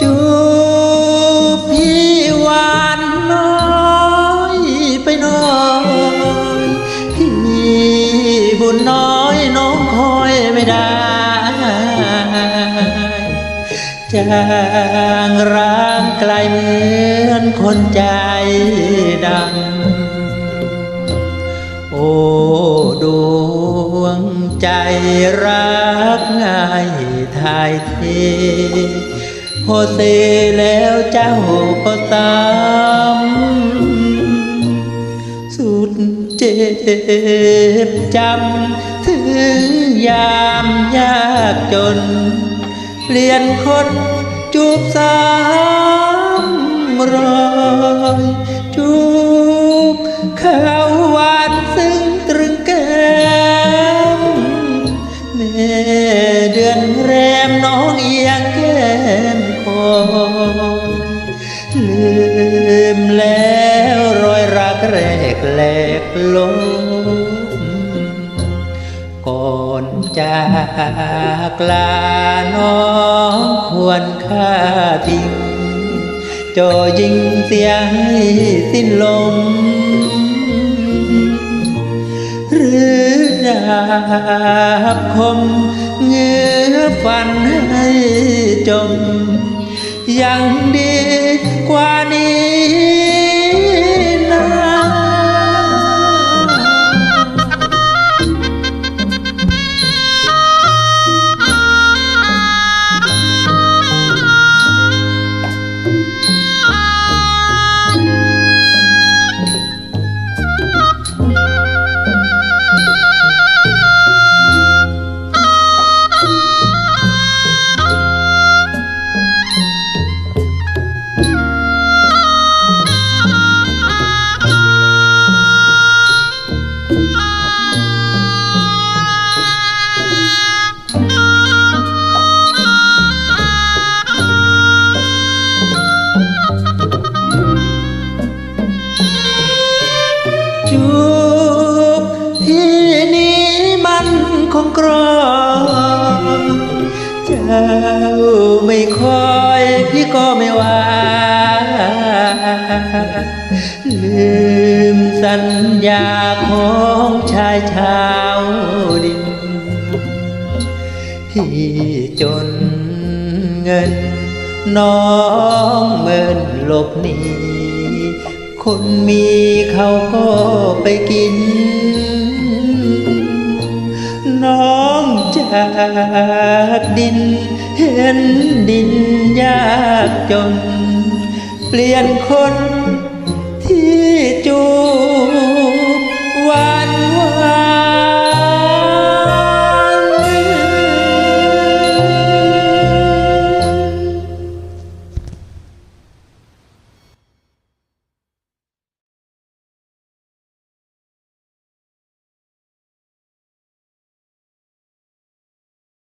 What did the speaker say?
จูพี่วานน้อยไปน่อยพี่บุญน้อยน้องคอยไม่ได้จางร้างไกลเหมือนคนใจดำ โอ้ดวงใจรักง่ายทายเทพอเซแล้วเจ้าก็ตามสุดเจ็บจำถึงยามยากจน เปลี่ยนคนจูบสามรอยจูบเข้า แหลกลมก่อนจากลาน้องควรค่าทิ้งจอยิงเสียให้สิ้นลม หรือดาบคมเงื้อฟันให้จม ยังดี มันคงกรอบเจ้าไม่คอยพี่ก็ไม่ว่า ลืมสัญญาของชายชาวดินที่จนเงิน น้องเมินหลบหนีคนมีเขาก็ไปกินากดิน เห็นดินยากจน เปลี่ยนคนที่จู